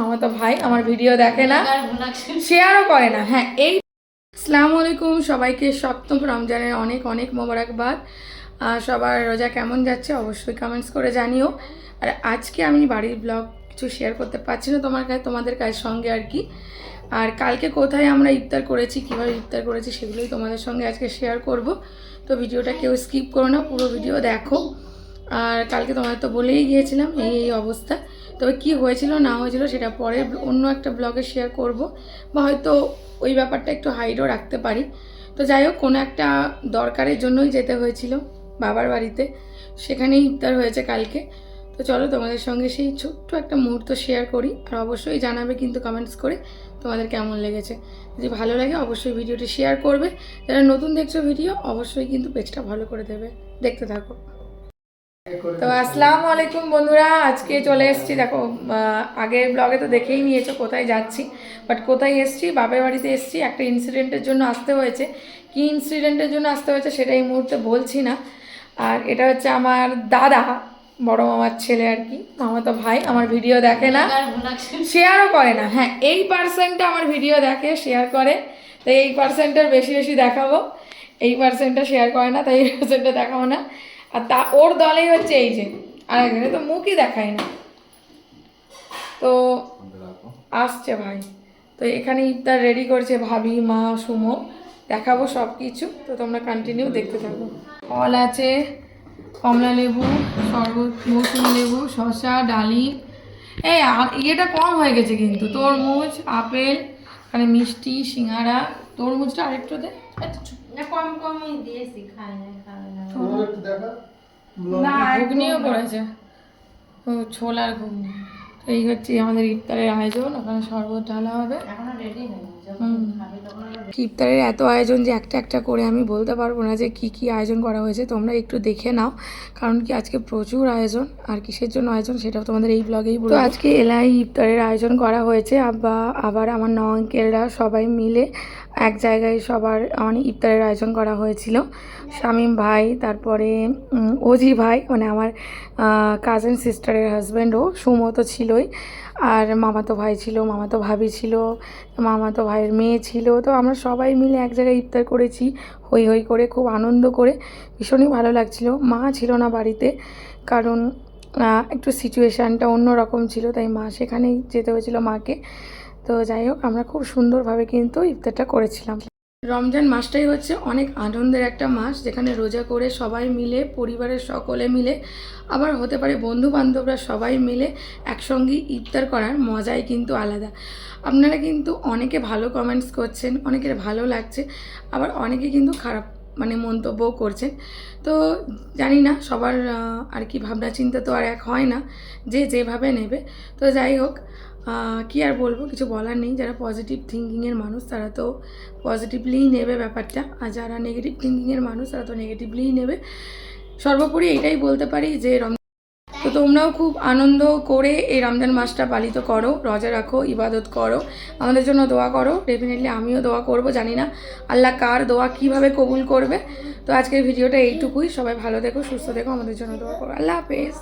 আমার তো ভাই আমার ভিডিও দেখে না। শেয়ারও করে না। হ্যাঁ এই আসসালামু আলাইকুম সবাইকে। সপ্তম রমজানের অনেক অনেক মোবারকবাদ। সবার রোজা কেমন যাচ্ছে অবশ্যই কমেন্টস করে জানিও। আর আজকে আমি বাড়ির ব্লগ কিছু শেয়ার করতে পারছি না তোমার কাছে তোমাদের কাজ সঙ্গে আর কি। আর কালকে কোথায় আমরা ইফতার করেছি কীভাবে ইফতার করেছি সেগুলোই তোমাদের সঙ্গে আজকে শেয়ার করব। তো ভিডিওটা কেউ স্কিপ করো না, পুরো ভিডিও দেখো। আর কালকে তোমাদের তো বলেই গিয়েছিলাম এই এই অবস্থা। তবে কি হয়েছিল, না হয়েছিল সেটা পরে অন্য একটা ব্লগে শেয়ার করব। বা হয়তো ওই ব্যাপারটা একটু হাইডও রাখতে পারি। তো যাই হোক, কোনো একটা দরকারের জন্যই যেতে হয়েছিল বাবার বাড়িতে। সেখানেই ইফতার হয়েছে কালকে। তো চলো তোমাদের সঙ্গে সেই ছোট্ট একটা মুহূর্ত শেয়ার করি, আর অবশ্যই জানাবে কিন্তু কমেন্টস করে তোমাদের কেমন লেগেছে। যদি ভালো লাগে অবশ্যই ভিডিওটি শেয়ার করবে, যারা নতুন দেখছ ভিডিও অবশ্যই কিন্তু পেজটা ভালো করে দেবে, দেখতে থাকো। তো আসসালামু আলাইকুম বন্ধুরা, আজকে চলে এসেছি, দেখো আগের ব্লগে তো দেখেই নিয়েছো কোথায় যাচ্ছি বাট কোথায় এসেছি, বাপের বাড়িতে এসেছি, একটা ইনসিডেন্টের জন্য আসতে হয়েছে। কি ইনসিডেন্টের জন্য আসতে হয়েছে সেটা এই মুহূর্তে বলছি না। আর এটা হচ্ছে আমার দাদা বড় মামার ছেলে আর কি মামা তো ভাই, আমার ভিডিও দেখে না। শেয়ারও করে না। হ্যাঁ এই পার্সেন্টটা আমার ভিডিও দেখে শেয়ার করে। তাই এই পার্সেন্টটার বেশি বেশি দেখাবো। এই পার্সেন্টটা শেয়ার করে না, তাই এই পার্সেন্টটা দেখাবো না। আর তা, ওর দলেই হচ্ছে এই যে। আরেকজনে তো মুখই দেখায় না। তো আসছে ভাই। তো এখানে ইফতার রেডি করছে ভাবি, মা, সুমো। দেখাবো সব কিছু তো তোমরা কন্টিনিউ দেখতে থাকো। ফল আছে। কমলা লেবু শরবত মৌসুমি লেবু শশা ডালিম। এই ইয়েটা কম হয়ে গেছে কিন্তু। তরমুজ আপেল মানে মিষ্টি সিঙ্গারা। তরমুজটা আরেকটু দে। কম কমই দিয়েছি খাই না খাই না। না ঘুগনিও পড়েছে ও ছোলার ঘুগনি। তো এই হচ্ছে আমাদের ইফতারের আয়োজন ওখানে শরবত ঢালা হবে। ইফতারের এত আয়োজন যে একটা একটা করে আমি বলতে পারব না যে কি কি আয়োজন করা হয়েছে তোমরা একটু দেখে নাও। কারণ কি আজকে প্রচুর আয়োজন আর কিসের জন্য আয়োজন সেটাও তোমাদের এই ব্লগেই বলব তো আজকে এলাই ইফতারের আয়োজন করা হয়েছে আবার আবার আমার ন আঙ্কেলরা সবাই মিলে এক জায়গায় সবার মানে ইফতারের আয়োজন করা হয়েছিল। শামীম ভাই তারপরে অজি ভাই মানে আমার কাজিন সিস্টারের হাজব্যান্ডও সুমো তো ছিলই আর মামাতো ভাই ছিল মামাতো ভাবি ছিল মামাতো ভাইয়ের মেয়ে ছিল। তো আমরা সবাই মিলে এক জায়গায় ইফতার করেছি হই হই করে, খুব আনন্দ করে। ভীষণই ভালো লাগছিল। মা ছিল না বাড়িতে, কারণ একটু সিচুয়েশানটা অন্য রকম ছিল, তাই মা সেখানেই যেতে হয়েছিল মাকে। তো যাই হোক, আমরা খুব সুন্দরভাবে কিন্তু ইফতারটা করেছিলাম। রমজান মাসটাই হচ্ছে অনেক আনন্দের একটা মাস, যেখানে রোজা করে সবাই মিলে, পরিবারের সকলে মিলে, আবার হতে পারে বন্ধু বান্ধবরা সবাই মিলে একসঙ্গে ইফতার করার মজাই কিন্তু আলাদা। আপনারা কিন্তু অনেকে ভালো কমেন্টস করছেন, অনেকের ভালো লাগছে, আবার অনেকে কিন্তু খারাপ মানে মন্তব্যও করছেন। তো জানি না, সবার আর কি ভাবনা চিন্তা তো আর এক হয় না, যে যেভাবে নেবে। তো যাই হোক কি আর বলব, কিছু বলার নেই। যারা পজিটিভ থিঙ্কিংয়ের মানুষ, তারা তো পজিটিভলিই নেবে ব্যাপারটা। আর যারা নেগেটিভ থিঙ্কিংয়ের মানুষ, তারা তো নেগেটিভলিই নেবে। সর্বোপরি এটাই বলতে পারি যে তো তোমরাও খুব আনন্দ করে এই রমজান মাসটা পালিত করো। রজা রাখো, ইবাদত করো। আমাদের জন্য দোয়া করো। ডেফিনেটলি আমিও দোয়া করব, জানি না আল্লাহ কার দোয়া কীভাবে কবুল করবে। তো আজকের ভিডিওটা এইটুকুই। সবাই ভালো দেখো সুস্থ দেখো আমাদের জন্য দোয়া করো। আল্লাহ হাফেজ।